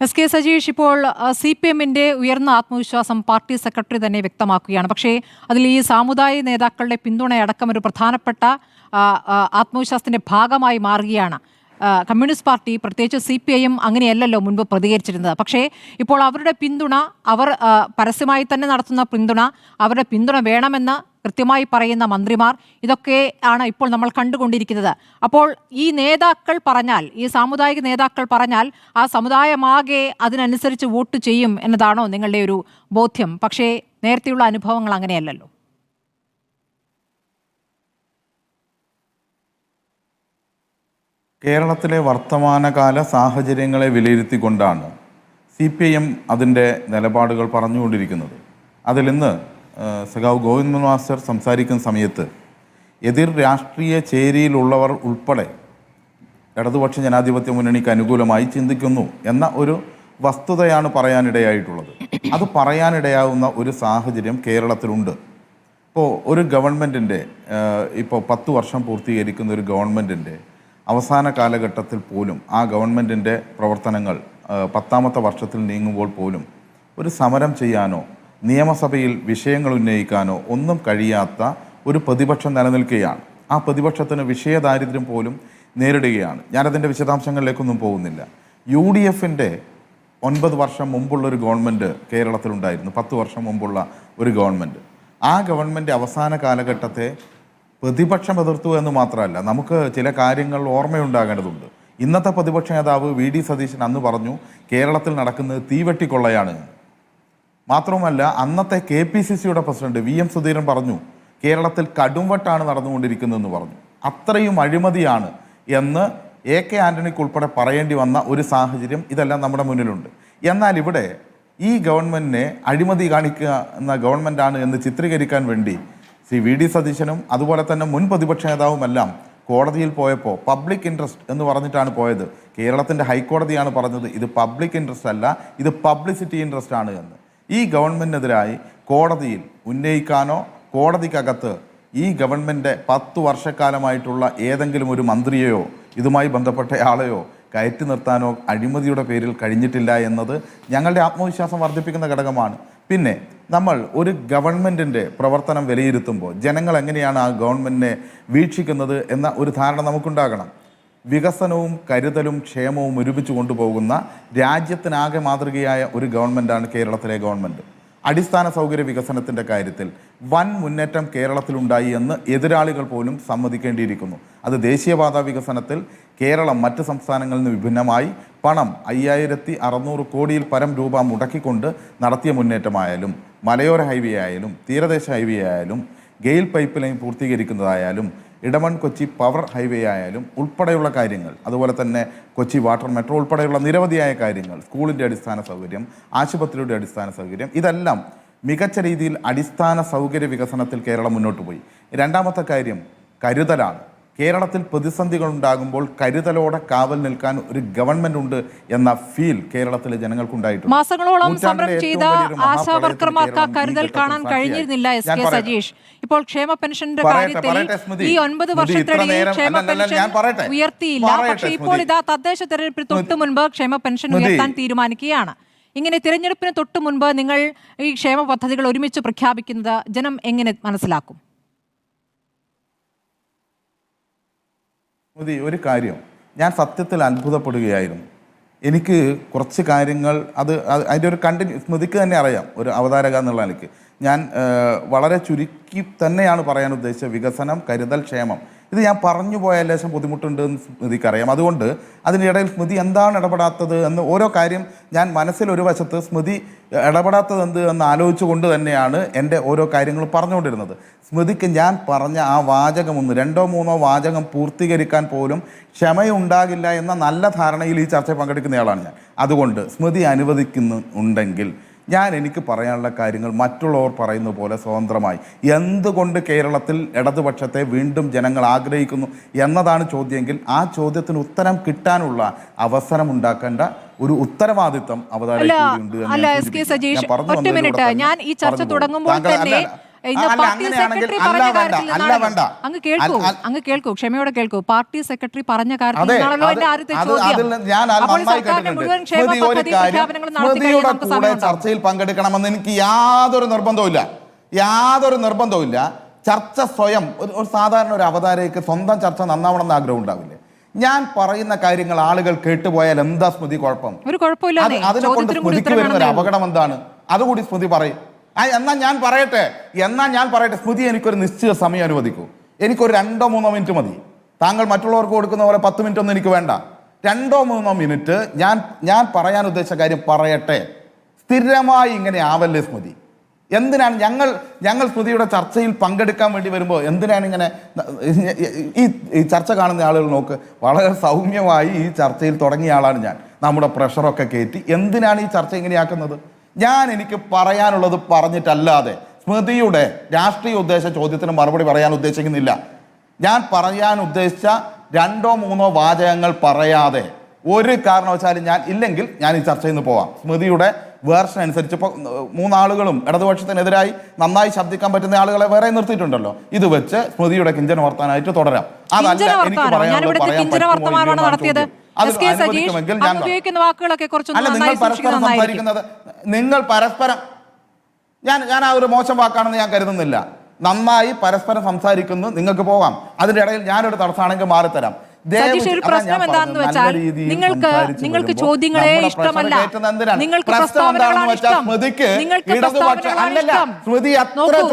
S K Sajeesh ഇപ്പോൾ C P എമ്മിന്റെ ഉയർന്ന ആത്മവിശ്വാസം പാർട്ടി സെക്രട്ടറി തന്നെ വ്യക്തമാക്കുകയാണ്. പക്ഷേ അതിൽ ഈ സാമുദായിക നേതാക്കളുടെ പിന്തുണയടക്കം ഒരു പ്രധാനപ്പെട്ട ആ, ആ, ആത്മവിശ്വാസത്തിന്റെ ഭാഗമായി മാറുകയാണ്. കമ്മ്യൂണിസ്റ്റ് പാർട്ടി പ്രത്യേകിച്ച് സി പി ഐ എം അങ്ങനെയല്ലല്ലോ മുൻപ് പ്രതികരിച്ചിരുന്നത്. പക്ഷേ ഇപ്പോൾ അവരുടെ പിന്തുണ അവർ പരസ്യമായി തന്നെ നടത്തുന്ന പിന്തുണ അവരുടെ പിന്തുണ വേണമെന്ന് കൃത്യമായി പറയുന്ന മന്ത്രിമാർ ഇതൊക്കെ ആണ് ഇപ്പോൾ നമ്മൾ കണ്ടുകൊണ്ടിരിക്കുന്നത്. അപ്പോൾ ഈ നേതാക്കൾ പറഞ്ഞാൽ ഈ സാമുദായിക നേതാക്കൾ പറഞ്ഞാൽ ആ സമുദായമാകെ അതിനനുസരിച്ച് വോട്ട് ചെയ്യും എന്നതാണോ നിങ്ങളുടെ ഒരു ബോധ്യം? പക്ഷേ നേരത്തെയുള്ള അനുഭവങ്ങൾ അങ്ങനെയല്ലല്ലോ. കേരളത്തിലെ വർത്തമാനകാല സാഹചര്യങ്ങളെ വിലയിരുത്തിക്കൊണ്ടാണ് സി പി ഐ എം അതിന്റെ നിലപാടുകൾ പറഞ്ഞുകൊണ്ടിരിക്കുന്നത്. അതിലിന്ന് സഖാവ് ഗോവിന്ദ് മാസ്റ്റർ സംസാരിക്കുന്ന സമയത്ത് എതിർ രാഷ്ട്രീയ ചേരിയിലുള്ളവർ ഉൾപ്പെടെ ഇടതുപക്ഷ ജനാധിപത്യ മുന്നണിക്ക് അനുകൂലമായി ചിന്തിക്കുന്നു എന്ന ഒരു വസ്തുതയാണ് പറയാനിടയായിട്ടുള്ളത്. അത് പറയാനിടയാവുന്ന ഒരു സാഹചര്യം കേരളത്തിലുണ്ട്. ഇപ്പോൾ ഒരു ഗവൺമെന്റിന്റെ ഇപ്പോൾ പത്ത് വർഷം പൂർത്തീകരിക്കുന്ന ഒരു ഗവൺമെന്റിന്റെ അവസാന കാലഘട്ടത്തിൽ പോലും ആ ഗവൺമെന്റിന്റെ പ്രവർത്തനങ്ങൾ പത്താമത്തെ വർഷത്തിൽ നീങ്ങുമ്പോൾ പോലും ഒരു സമരം ചെയ്യാനോ നിയമസഭയിൽ വിഷയങ്ങൾ ഉന്നയിക്കാനോ ഒന്നും കഴിയാത്ത ഒരു പ്രതിപക്ഷം നിലനിൽക്കുകയാണ്. ആ പ്രതിപക്ഷത്തിന് വിഷയദാരിദ്ര്യം പോലും നേരിടുകയാണ്. ഞാനതിന്റെ വിശദാംശങ്ങളിലേക്കൊന്നും പോകുന്നില്ല. യു ഡി എഫിന്റെ ഒൻപത് വർഷം മുമ്പുള്ള ഒരു ഗവൺമെന്റ് കേരളത്തിലുണ്ടായിരുന്നു. പത്ത് വർഷം മുമ്പുള്ള ഒരു ഗവൺമെന്റ് ആ ഗവൺമെന്റ് അവസാന കാലഘട്ടത്തെ പ്രതിപക്ഷം എതിർത്തു എന്ന് മാത്രമല്ല നമുക്ക് ചില കാര്യങ്ങൾ ഓർമ്മയുണ്ടാകേണ്ടതുണ്ട്. ഇന്നത്തെ പ്രതിപക്ഷ നേതാവ് വി ഡി സതീശൻ അന്ന് പറഞ്ഞു കേരളത്തിൽ നടക്കുന്നത് തീവെട്ടിക്കൊള്ളയാണ്. മാത്രവുമല്ല അന്നത്തെ കെ പി സി സിയുടെ പ്രസിഡന്റ് വി എം സുധീരൻ പറഞ്ഞു കേരളത്തിൽ കടുംവട്ടാണ് നടന്നുകൊണ്ടിരിക്കുന്നതെന്ന് പറഞ്ഞു. അത്രയും അഴിമതിയാണ് എന്ന് എ കെ ആന്റണിക്ക് ഉൾപ്പെടെ പറയേണ്ടി വന്ന ഒരു സാഹചര്യം ഇതെല്ലാം നമ്മുടെ മുന്നിലുണ്ട്. എന്നാൽ ഇവിടെ ഈ ഗവൺമെന്റിനെ അഴിമതി കാണിക്കുക എന്ന ഗവൺമെന്റാണ് എന്ന് ചിത്രീകരിക്കാൻ വേണ്ടി ശ്രീ വി ഡി സതീശനും അതുപോലെ തന്നെ മുൻ പ്രതിപക്ഷ നേതാവുമെല്ലാം കോടതിയിൽ പോയപ്പോൾ പബ്ലിക് ഇൻട്രസ്റ്റ് എന്ന് പറഞ്ഞിട്ടാണ് പോയത്. കേരളത്തിന്റെ ഹൈക്കോടതിയാണ് പറഞ്ഞത് ഇത് പബ്ലിക് ഇൻട്രസ്റ്റ് അല്ല ഇത് പബ്ലിസിറ്റി ഇൻട്രസ്റ്റ് ആണ് എന്ന്. ഈ ഗവൺമെന്റിനെതിരായി കോടതിയിൽ ഉന്നയിക്കാനോ കോടതിക്കകത്ത് ഈ ഗവൺമെന്റ് പത്ത് വർഷക്കാലമായിട്ടുള്ള ഏതെങ്കിലും ഒരു മന്ത്രിയെയോ ഇതുമായി ബന്ധപ്പെട്ട ആളെയോ കയറ്റി നിർത്താനോ അഴിമതിയുടെ പേരിൽ കഴിഞ്ഞിട്ടില്ല എന്നത് ഞങ്ങളുടെ ആത്മവിശ്വാസം വർദ്ധിപ്പിക്കുന്ന ഘടകമാണ്. പിന്നെ നമ്മൾ ഒരു ഗവൺമെന്റിന്റെ പ്രവർത്തനം വിലയിരുത്തുമ്പോൾ ജനങ്ങൾ എങ്ങനെയാണ് ആ ഗവൺമെന്റിനെ വീക്ഷിക്കുന്നത് എന്ന ഒരു ധാരണ നമുക്കുണ്ടാകണം. വികസനവും കരുതലും ക്ഷേമവും ഒരുമിച്ച് കൊണ്ടുപോകുന്ന രാജ്യത്തിനാകെ മാതൃകയായ ഒരു ഗവൺമെന്റാണ് കേരളത്തിലെ ഗവൺമെന്റ് അടിസ്ഥാന സൗകര്യ വികസനത്തിന്റെ കാര്യത്തിൽ വൻ മുന്നേറ്റം കേരളത്തിലുണ്ടായി എന്ന് എതിരാളികൾ പോലും സമ്മതിക്കേണ്ടിയിരിക്കുന്നു. അത് ദേശീയപാത വികസനത്തിൽ കേരളം മറ്റ് സംസ്ഥാനങ്ങളിൽ നിന്ന് വിഭിന്നമായി പണം അയ്യായിരത്തി അറുന്നൂറ് കോടിയിൽ പരം രൂപ മുടക്കിക്കൊണ്ട് നടത്തിയ മുന്നേറ്റമായാലും മലയോര ഹൈവേ ആയാലും തീരദേശ ഹൈവേ ആയാലും ഗെയിൽ പൈപ്പ് ലൈൻ പൂർത്തീകരിക്കുന്നതായാലും ഇടമൺ കൊച്ചി പവർ ഹൈവേ ആയാലും ഉൾപ്പെടെയുള്ള കാര്യങ്ങൾ അതുപോലെ തന്നെ കൊച്ചി വാട്ടർ മെട്രോ ഉൾപ്പെടെയുള്ള നിരവധിയായ കാര്യങ്ങൾ സ്കൂളിന്റെ അടിസ്ഥാന സൗകര്യം ആശുപത്രിയുടെ അടിസ്ഥാന സൗകര്യം ഇതെല്ലാം മികച്ച രീതിയിൽ അടിസ്ഥാന സൗകര്യ വികസനത്തിൽ കേരളം മുന്നോട്ട് പോയി. രണ്ടാമത്തെ കാര്യം കരുതലാണ്. കേരളത്തിൽ പ്രതിസന്ധികൾ ഉണ്ടാകുമ്പോൾ കരുതലോടെ കാവൽ നിൽക്കാൻ ഒരു ഗവൺമെന്റ് ഉണ്ട് എന്ന ഫീൽ കേരളത്തിലെ ജനങ്ങൾക്കുണ്ടായിട്ടുണ്ട്. മാസങ്ങളോളം സമരം ചെയ്ത ആശാവർക്കർമാർക്ക് കരുതൽ കാണാൻ. കഴിഞ്ഞിരുന്നില്ല എസ് കെ സജീഷ്. ഇപ്പോൾ ക്ഷേമ പെൻഷന്റെ കാര്യത്തിൽ ഈ ഒൻപത് വർഷത്തിനിടയിൽ ക്ഷേമ പെൻഷൻ. ഉയർത്തിയില്ല. പക്ഷേ ഇപ്പോൾ ഇതാ തദ്ദേശ തെരഞ്ഞെടുപ്പിന് തൊട്ട് മുൻപ് ക്ഷേമ പെൻഷൻ ഉയർത്താൻ തീരുമാനിക്കുകയാണ്. ഇങ്ങനെ തിരഞ്ഞെടുപ്പിന് തൊട്ട് മുൻപ് നിങ്ങൾ ഈ ക്ഷേമ പദ്ധതികൾ ഒരുമിച്ച് പ്രഖ്യാപിക്കുന്നത് ജനം എങ്ങനെ മനസ്സിലാക്കും? മോദി ഒരു കാര്യം. ഞാൻ സത്യത്തിൽ അത്ഭുതപ്പെടുകയായിരുന്നു. എനിക്ക് കുറച്ച് കാര്യങ്ങൾ അത് അത് അതിന്റെ ഒരു കണ്ടിന്യൂ സ്മൃതിക്ക് തന്നെ അറിയാം ഒരു അവതാരക എന്നുള്ള നിലയ്ക്ക്. ഞാൻ വളരെ ചുരുക്കി തന്നെയാണ് പറയാൻ ഉദ്ദേശിച്ച വികസനം കരുതൽ ക്ഷേമം. ഇത് ഞാൻ പറഞ്ഞു പോയ ലേശം ബുദ്ധിമുട്ടുണ്ട് എന്ന് സ്മൃതിക്ക് അറിയാം അതുകൊണ്ട് അതിനിടയിൽ സ്മൃതി എന്താണ് ഇടപെടാത്തത് എന്ന് ഓരോ കാര്യം ഞാൻ മനസ്സിൽ ഒരു വശത്ത് സ്മൃതി ഇടപെടാത്തത് എന്ത് എന്ന് ആലോചിച്ചുകൊണ്ട് തന്നെയാണ് എന്റെ ഓരോ കാര്യങ്ങളും പറഞ്ഞുകൊണ്ടിരുന്നത്. സ്മൃതിക്ക് ഞാൻ പറഞ്ഞ ആ വാചകം ഒന്ന് രണ്ടോ മൂന്നോ വാചകം പൂർത്തീകരിക്കാൻ പോലും ക്ഷമയുണ്ടാകില്ല എന്ന നല്ല ധാരണയിൽ ഈ ചർച്ചയിൽ പങ്കെടുക്കുന്നയാളാണ് ഞാൻ. അതുകൊണ്ട് സ്മൃതി അനുവദിക്കുന്നുണ്ടെങ്കിൽ ഞാൻ എനിക്ക് പറയാനുള്ള കാര്യങ്ങൾ മറ്റുള്ളവർ പറയുന്ന പോലെ സ്വതന്ത്രമായി. എന്തുകൊണ്ട് കേരളത്തിൽ ഇടതുപക്ഷത്തെ വീണ്ടും ജനങ്ങൾ ആഗ്രഹിക്കുന്നു എന്നതാണ് ചോദ്യമെങ്കിൽ ആ ചോദ്യത്തിന് ഉത്തരം കിട്ടാനുള്ള അവസരം ഉണ്ടാക്കേണ്ട ഒരു ഉത്തരവാദിത്തം അവതാരം ഞാൻ ഈ ചർച്ച തുടങ്ങുമ്പോൾ തന്നെ അങ്ങ് കേൾക്കൂ ക്ഷമയോടെ കേൾക്കൂ. പാർട്ടി സെക്രട്ടറി പറഞ്ഞ കാര്യത്തിൽ. ചർച്ചയിൽ പങ്കെടുക്കണമെന്ന് എനിക്ക് യാതൊരു നിർബന്ധവുമില്ല. യാതൊരു നിർബന്ധവുമില്ല. ചർച്ച സ്വയം ഒരു സാധാരണ ഒരു അവതാരയ്ക്ക് സ്വന്തം ചർച്ച നന്നാവണമെന്ന് ആഗ്രഹം ഉണ്ടാവില്ലേ? ഞാൻ പറയുന്ന കാര്യങ്ങൾ ആളുകൾ കേട്ടുപോയാൽ എന്താ സ്മൃതി കുഴപ്പം? അതിനെ കൊണ്ട് സ്മൃതിക്ക് വരുന്ന ഒരു അപകടം എന്താണ്? അതുകൂടി സ്മൃതി പറയും. എന്നാ ഞാൻ പറയട്ടെ. എന്നാ ഞാൻ പറയട്ടെ. സ്മൃതി എനിക്കൊരു നിശ്ചിത സമയം അനുവദിക്കൂ. എനിക്കൊരു രണ്ടോ മൂന്നോ മിനിറ്റ് മതി. താങ്കൾ മറ്റുള്ളവർക്ക് കൊടുക്കുന്ന പോലെ പത്ത് മിനിറ്റ് ഒന്നും എനിക്ക് വേണ്ട. രണ്ടോ മൂന്നോ മിനിറ്റ് ഞാൻ ഞാൻ പറയാൻ ഉദ്ദേശിച്ച കാര്യം പറയട്ടെ. സ്ഥിരമായി ഇങ്ങനെ ആവല്ലേ സ്മൃതി? എന്തിനാണ് ഞങ്ങൾ ഞങ്ങൾ സ്മൃതിയുടെ ചർച്ചയിൽ പങ്കെടുക്കാൻ വേണ്ടി വരുമ്പോൾ എന്തിനാണ് ഇങ്ങനെ ഈ ഈ ചർച്ച കാണുന്ന ആളുകൾ നോക്ക്. വളരെ സൗമ്യമായി ഈ ചർച്ചയിൽ തുടങ്ങിയ ആളാണ് ഞാൻ. നമ്മുടെ പ്രഷറൊക്കെ കയറ്റി എന്തിനാണ് ഈ ചർച്ച ഇങ്ങനെയാക്കുന്നത്? ഞാൻ എനിക്ക് പറയാനുള്ളത് പറഞ്ഞിട്ടല്ലാതെ സ്മൃതിയുടെ രാഷ്ട്രീയ ഉദ്ദേശ ചോദ്യത്തിന് മറുപടി പറയാൻ ഉദ്ദേശിക്കുന്നില്ല. ഞാൻ പറയാൻ ഉദ്ദേശിച്ച രണ്ടോ മൂന്നോ വാചകങ്ങൾ പറയാതെ ഒരു കാരണവശാലും ഞാൻ ഇല്ലെങ്കിൽ ഞാൻ ഈ ചർച്ചയിൽ നിന്ന് പോവാം. സ്മൃതിയുടെ വേർഷൻ അനുസരിച്ച് ഇപ്പോൾ മൂന്നാളുകളും ഇടതുപക്ഷത്തിനെതിരായി നന്നായി ശബ്ദിക്കാൻ പറ്റുന്ന ആളുകളെ വേറെ നിർത്തിയിട്ടുണ്ടല്ലോ. ഇത് വെച്ച് സ്മൃതിയുടെ കിഞ്ചൻ വർത്താനായിട്ട് തുടരാം. അതല്ല എനിക്ക് പറയാൻ നടത്തിയത്. അല്ല നിങ്ങൾ പരസ്പരം സംസാരിക്കുന്നത് നിങ്ങൾ പരസ്പരം ഞാൻ ഞാൻ ആ ഒരു മോശം വാക്കാണെന്ന് ഞാൻ കരുതുന്നില്ല. നന്നായി പരസ്പരം സംസാരിക്കുന്നു നിങ്ങൾക്ക് പോകാം. അതിന്റെ ഇടയിൽ ഞാനൊരു തടസ്സമാണെങ്കിൽ മാറിത്തരാം. സതീഷ് ഒരു പ്രശ്നം എന്താണെന്ന് വെച്ചാൽ നിങ്ങൾക്ക് നിങ്ങൾക്ക് ചോദ്യങ്ങളെ ഇഷ്ടമല്ല. നിങ്ങൾക്ക് പ്രസ്താവനകളാണ് ഇഷ്ടം. നിങ്ങൾക്ക് പ്രസ്താവനകളാണ് ഇഷ്ടം.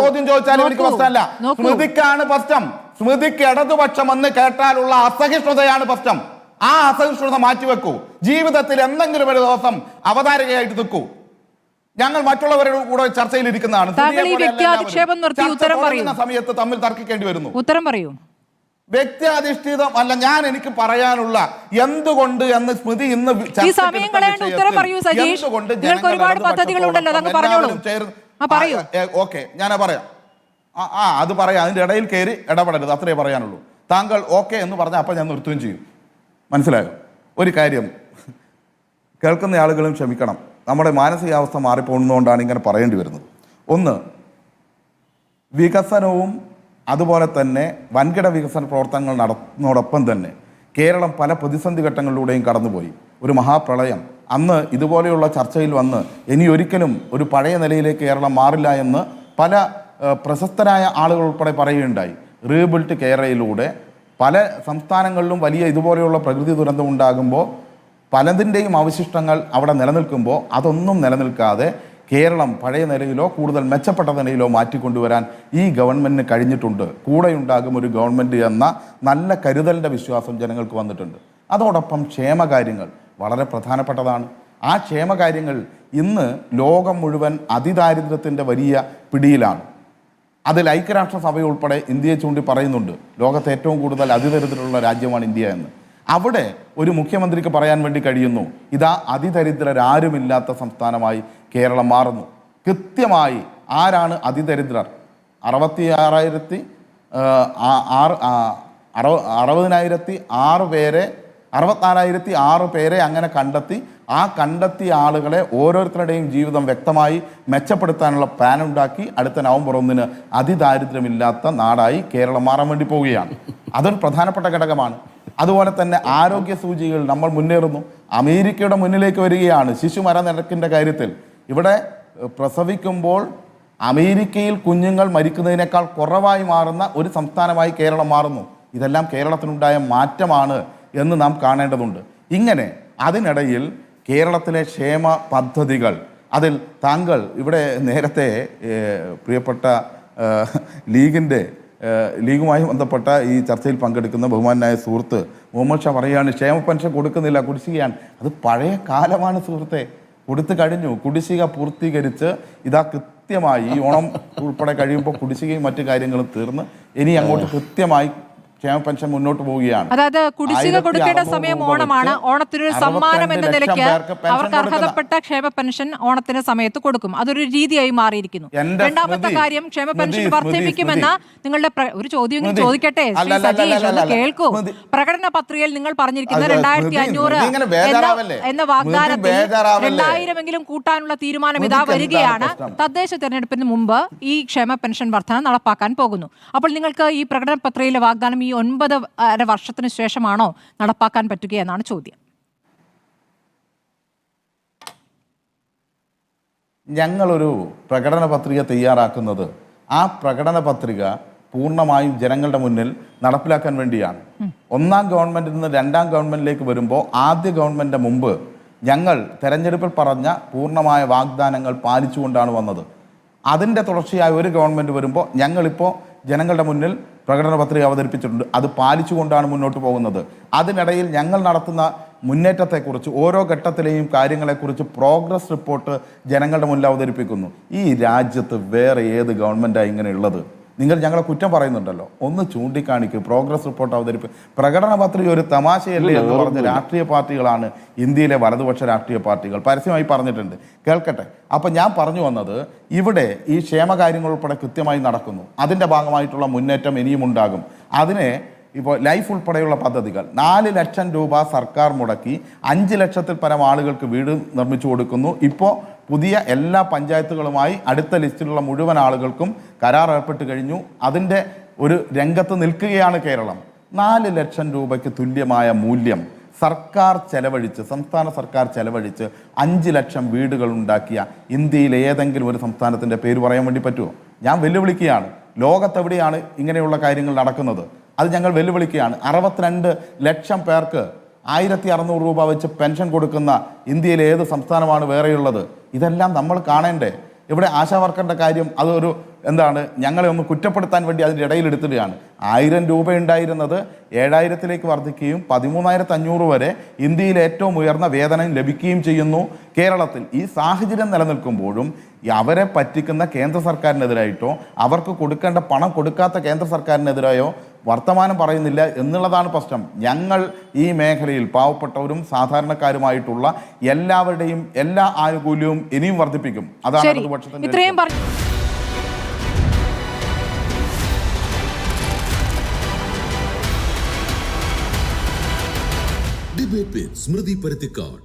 ചോദ്യം ചോദിച്ചാലും എനിക്ക് നോക്കൂ, പ്രശ്നമല്ല. സ്മൃതിക്കാണ് പ്രശ്നം. സ്മൃതിക്ക് ഇടതുപക്ഷം എന്ന് കേട്ടാലുള്ള അസഹിഷ്ണുതയാണ് പ്രശ്നം. ആ അസഹിഷ്ണുത മാറ്റിവെക്കൂ. ജീവിതത്തിൽ എന്തെങ്കിലും ഒരു ദിവസം അവതാരകയായിട്ട് നിൽക്കൂ. ഞങ്ങൾ മറ്റുള്ളവരുടെ കൂടെ ചർച്ചയിൽ ഇരിക്കുന്നതാണ് ഉത്തരം പറയുന്ന സമയത്ത് തമ്മിൽ തർക്കിക്കേണ്ടി വരുന്നു. ഉത്തരം പറയൂ. വ്യക്തി അധിഷ്ഠിതം അല്ല ഞാൻ എനിക്ക് പറയാനുള്ള എന്തുകൊണ്ട് എന്ന് സ്മൃതി ഇന്ന് ഓക്കെ ഞാൻ പറയാം. ആ ആ അത് പറയാം. അതിന്റെ ഇടയിൽ കയറി ഇടപെടരുത്. അത്രേ പറയാനുള്ളൂ. താങ്കൾ ഓക്കെ എന്ന് പറഞ്ഞാൽ അപ്പം ഞാൻ നിർത്തുകയും ചെയ്യും. മനസ്സിലായോ? ഒരു കാര്യം. കേൾക്കുന്ന ആളുകളും ക്ഷമിക്കണം. നമ്മുടെ മാനസികാവസ്ഥ മാറിപ്പോകുന്നതുകൊണ്ടാണ് ഇങ്ങനെ പറയേണ്ടി വരുന്നത്. ഒന്ന് വികസനവും അതുപോലെ തന്നെ വൻകിട വികസന പ്രവർത്തനങ്ങൾ നടത്തുന്നതോടൊപ്പം തന്നെ കേരളം പല പ്രതിസന്ധി ഘട്ടങ്ങളിലൂടെയും കടന്നുപോയി. ഒരു മഹാപ്രളയം. അന്ന് ഇതുപോലെയുള്ള ചർച്ചയിൽ വന്ന് ഇനി ഒരിക്കലും ഒരു പഴയ നിലയിലേക്ക് കേരളം മാറില്ല എന്ന് പല പ്രശസ്തരായ ആളുകൾ ഉൾപ്പെടെ പറയുകയുണ്ടായി. റീബിൽറ്റ് കേരളയിലൂടെ പല സംസ്ഥാനങ്ങളിലും വലിയ ഇതുപോലെയുള്ള പ്രകൃതി ദുരന്തം ഉണ്ടാകുമ്പോൾ പലതിന്റെയും അവശിഷ്ടങ്ങൾ അവിടെ നിലനിൽക്കുമ്പോൾ അതൊന്നും നിലനിൽക്കാതെ കേരളം പഴയ നിലയിലോ കൂടുതൽ മെച്ചപ്പെട്ട നിലയിലോ മാറ്റിക്കൊണ്ടുവരാൻ ഈ ഗവൺമെന്റിന് കഴിഞ്ഞിട്ടുണ്ട്. കൂടെയുണ്ടാകും ഒരു ഗവൺമെന്റ് എന്ന നല്ല കരുതലിന്റെ വിശ്വാസം ജനങ്ങൾക്ക് വന്നിട്ടുണ്ട്. അതോടൊപ്പം ക്ഷേമകാര്യങ്ങൾ വളരെ പ്രധാനപ്പെട്ടതാണ്. ആ ക്ഷേമകാര്യങ്ങൾ ഇന്ന് ലോകം മുഴുവൻ അതിദാരിദ്ര്യത്തിന്റെ വലിയ പിടിയിലാണ്. അതിൽ ഐക്യരാഷ്ട്രസഭ ഉൾപ്പെടെ ഇന്ത്യയെ ചൂണ്ടി പറയുന്നുണ്ട് ലോകത്തെ ഏറ്റവും കൂടുതൽ അതിദരിദ്രമുള്ള രാജ്യമാണ് ഇന്ത്യ എന്ന്. അവിടെ ഒരു മുഖ്യമന്ത്രിക്ക് പറയാൻ വേണ്ടി കഴിയുന്നു. ഇതാ അതിദരിദ്രരാരുമില്ലാത്ത സംസ്ഥാനമായി കേരളം മാറുന്നു. കൃത്യമായി ആരാണ് അതിദരിദ്രർ? അറുപത്തി ആറായിരത്തി ആറ് അറുപതിനായിരത്തി ആറ് പേരെ അറുപത്തിനാലായിരത്തി ആറ് പേരെ അങ്ങനെ കണ്ടെത്തി ആ കണ്ടെത്തിയ ആളുകളെ ഓരോരുത്തരുടെയും ജീവിതം വ്യക്തമായി മെച്ചപ്പെടുത്താനുള്ള പ്ലാൻ ഉണ്ടാക്കി അടുത്ത നവംബർ ഒന്നിന് അതിദാരിദ്ര്യമില്ലാത്ത നാടായി കേരളം മാറാൻ വേണ്ടി പോവുകയാണ്. അതൊരു പ്രധാനപ്പെട്ട ഘടകമാണ്. അതുപോലെ തന്നെ ആരോഗ്യ സൂചികൾ നമ്മൾ മുന്നേറുന്നു. അമേരിക്കയുടെ മുന്നിലേക്ക് വരികയാണ്. ശിശു നിരക്കിന്റെ കാര്യത്തിൽ. ഇവിടെ പ്രസവിക്കുമ്പോൾ അമേരിക്കയിൽ കുഞ്ഞുങ്ങൾ മരിക്കുന്നതിനേക്കാൾ കുറവായി മാറുന്ന ഒരു സംസ്ഥാനമായി കേരളം മാറുന്നു. ഇതെല്ലാം കേരളത്തിനുണ്ടായ മാറ്റമാണ്. എന്ന് നാം കാണേണ്ടതുണ്ട്. ഇങ്ങനെ അതിനിടയിൽ കേരളത്തിലെ ക്ഷേമ പദ്ധതികൾ അതിൽ താങ്കൾ ഇവിടെ നേരത്തെ പ്രിയപ്പെട്ട ലീഗിന്റെ ലീഗുമായി ബന്ധപ്പെട്ട ഈ ചർച്ചയിൽ പങ്കെടുക്കുന്ന ബഹുമാനായ സുഹൃത്ത് മുഹമ്മദ് ഷാ പറയുകയാണ് ക്ഷേമ പെൻഷൻ കൊടുക്കുന്നില്ല കുടിശ്ശികയാണ്. അത് പഴയ കാലമാണ് സുഹൃത്തെ. കൊടുത്തു കഴിഞ്ഞു. കുടിശ്ശിക പൂർത്തീകരിച്ച് ഇതാ കൃത്യമായി ഈ ഓണം ഉൾപ്പെടെ കഴിയുമ്പോൾ കുടിശ്ശികയും മറ്റു കാര്യങ്ങളും തീർന്ന് ഇനി അങ്ങോട്ട് കൃത്യമായി ക്ഷേമ പെൻഷൻ മുന്നോട്ട് പോവുകയാണ്. അതായത് കുടിശ്ശിക കൊടുക്കേണ്ട സമയം ഓണമാണ്. ഓണത്തിനൊരു സമ്മാനം എന്ന നിലയ്ക്ക് അവർക്ക് അർഹതപ്പെട്ട ക്ഷേമ പെൻഷൻ ഓണത്തിന് സമയത്ത് കൊടുക്കും. അതൊരു രീതിയായി മാറിയിരിക്കുന്നു. രണ്ടാമത്തെ കാര്യം ക്ഷേമ പെൻഷൻ വർദ്ധിപ്പിക്കുമെന്ന നിങ്ങളുടെ ഒരു ചോദ്യം. ചോദിക്കട്ടെ? സതീഷ് ഒന്ന് കേൾക്കൂ. പ്രകടന പത്രികയിൽ നിങ്ങൾ പറഞ്ഞിരിക്കുന്ന രണ്ടായിരത്തി അഞ്ഞൂറ്? എന്ന വാഗ്ദാനത്തിൽ? രണ്ടായിരമെങ്കിലും കൂട്ടാനുള്ള തീരുമാനം ഇതാ വരികയാണ്. തദ്ദേശ തെരഞ്ഞെടുപ്പിന് മുമ്പ് ഈ ക്ഷേമ പെൻഷൻ വർധന നടപ്പാക്കാൻ പോകുന്നു. അപ്പോൾ നിങ്ങൾക്ക് ഈ പ്രകടന പത്രികയിലെ വാഗ്ദാനം ഈ ഒൻപത് അര വർഷത്തിന് ശേഷമാണോ നടപ്പാക്കാൻ പറ്റുക എന്നാണ് ചോദ്യം. ഞങ്ങളൊരു പ്രകടന പത്രിക തയ്യാറാക്കുന്നത് ആ പ്രകടന പത്രിക പൂർണമായും ജനങ്ങളുടെ മുന്നിൽ നടപ്പിലാക്കാൻ വേണ്ടിയാണ്. ഒന്നാം ഗവൺമെന്റിൽ നിന്ന് രണ്ടാം ഗവൺമെന്റിലേക്ക് വരുമ്പോൾ ആദ്യ ഗവൺമെന്റിന്റെ മുമ്പ് ഞങ്ങൾ തെരഞ്ഞെടുപ്പിൽ പറഞ്ഞ പൂർണമായ വാഗ്ദാനങ്ങൾ പാലിച്ചുകൊണ്ടാണ് വന്നത്. അതിന്റെ തുടർച്ചയായ ഒരു ഗവൺമെന്റ് വരുമ്പോൾ ഞങ്ങളിപ്പോൾ ജനങ്ങളുടെ മുന്നിൽ പ്രകടന പത്രിക അവതരിപ്പിച്ചിട്ടുണ്ട്. അത് പാലിച്ചുകൊണ്ടാണ് മുന്നോട്ട് പോകുന്നത്. അതിനിടയിൽ ഞങ്ങൾ നടത്തുന്ന മുന്നേറ്റത്തെക്കുറിച്ച് ഓരോ ഘട്ടത്തിലെയും കാര്യങ്ങളെക്കുറിച്ച് പ്രോഗ്രസ് റിപ്പോർട്ട് ജനങ്ങളുടെ മുന്നിൽ അവതരിപ്പിക്കുന്നു. ഈ രാജ്യത്ത് വേറെ ഏത് ഗവൺമെന്റാണ് ഇങ്ങനെയുള്ളത്? നിങ്ങൾ ഞങ്ങളെ കുറ്റം പറയുന്നുണ്ടല്ലോ. ഒന്ന് ചൂണ്ടിക്കാണിക്കും. Progress report അവതരിപ്പ്. പ്രകടന പത്രിക ഒരു തമാശയല്ലേ എന്ന് പറഞ്ഞ രാഷ്ട്രീയ പാർട്ടികളാണ് ഇന്ത്യയിലെ വലതുപക്ഷ രാഷ്ട്രീയ പാർട്ടികൾ. പരസ്യമായി പറഞ്ഞിട്ടുണ്ട്. കേൾക്കട്ടെ. അപ്പം ഞാൻ പറഞ്ഞു വന്നത് ഇവിടെ ഈ ക്ഷേമകാര്യങ്ങൾ ഉൾപ്പെടെ കൃത്യമായി നടക്കുന്നു. അതിന്റെ ഭാഗമായിട്ടുള്ള മുന്നേറ്റം ഇനിയും ഉണ്ടാകും. അതിനെ ഇപ്പോൾ ലൈഫ് ഉൾപ്പെടെയുള്ള പദ്ധതികൾ. നാല് ലക്ഷം രൂപ സർക്കാർ മുടക്കി അഞ്ച് ലക്ഷത്തിൽ പരം ആളുകൾക്ക് വീട് നിർമ്മിച്ചു കൊടുക്കുന്നു. ഇപ്പോൾ പുതിയ എല്ലാ പഞ്ചായത്തുകളുമായി അടുത്ത ലിസ്റ്റിലുള്ള മുഴുവൻ ആളുകൾക്കും കരാർ ഏർപ്പെട്ട് കഴിഞ്ഞു. അതിന്റെ ഒരു രംഗത്ത് നിൽക്കുകയാണ് കേരളം. നാല് ലക്ഷം രൂപയ്ക്ക് തുല്യമായ മൂല്യം സർക്കാർ ചെലവഴിച്ച് സംസ്ഥാന സർക്കാർ ചെലവഴിച്ച് അഞ്ച് ലക്ഷം വീടുകൾ ഉണ്ടാക്കിയ ഇന്ത്യയിലെ ഏതെങ്കിലും ഒരു സംസ്ഥാനത്തിന്റെ പേര് പറയാൻ വേണ്ടി പറ്റുമോ? ഞാൻ വെല്ലുവിളിക്കുകയാണ്. ലോകത്തെവിടെയാണ് ഇങ്ങനെയുള്ള കാര്യങ്ങൾ നടക്കുന്നത്? അത് ഞങ്ങൾ വെല്ലുവിളിക്കുകയാണ്. അറുപത്തിരണ്ട് ലക്ഷം പേർക്ക് ആയിരത്തി അറുന്നൂറ് രൂപ വെച്ച് പെൻഷൻ കൊടുക്കുന്ന ഇന്ത്യയിലെ ഏത് സംസ്ഥാനമാണ് വേറെയുള്ളത്? ഇതെല്ലാം നമ്മൾ കാണേണ്ടേ? ഇവിടെ ആശാ വർക്കറിന്റെ കാര്യം അതൊരു എന്താണ്? ഞങ്ങളെ ഒന്ന് കുറ്റപ്പെടുത്താൻ വേണ്ടി അതിന്റെ ഇടയിൽ എടുത്തിടുകയാണ്. ആയിരം രൂപ ഉണ്ടായിരുന്നത് ഏഴായിരത്തിലേക്ക് വർദ്ധിക്കുകയും പതിമൂന്നായിരത്തി അഞ്ഞൂറ് വരെ ഇന്ത്യയിലെ ഏറ്റവും ഉയർന്ന വേതനം ലഭിക്കുകയും ചെയ്യുന്നു. കേരളത്തിൽ ഈ സാഹചര്യം നിലനിൽക്കുമ്പോഴും അവരെ പറ്റിക്കുന്ന കേന്ദ്ര സർക്കാരിനെതിരായിട്ടോ അവർക്ക് കൊടുക്കേണ്ട പണം കൊടുക്കാത്ത കേന്ദ്ര സർക്കാരിനെതിരായോ വർത്തമാനം പറയുന്നില്ല എന്നുള്ളതാണ് പ്രശ്നം. ഞങ്ങൾ ഈ മേഖലയിൽ പാവപ്പെട്ടവരും സാധാരണക്കാരുമായിട്ടുള്ള എല്ലാവരുടെയും എല്ലാ ആനുകൂല്യവും ഇനിയും വർദ്ധിപ്പിക്കും. അതാണ് ഇടതുപക്ഷത്തിന്റെ ഇത്രയും പറഞ്ഞു ഡിബേറ്റ് സ്മൃതി പരുത്തിക്കാട്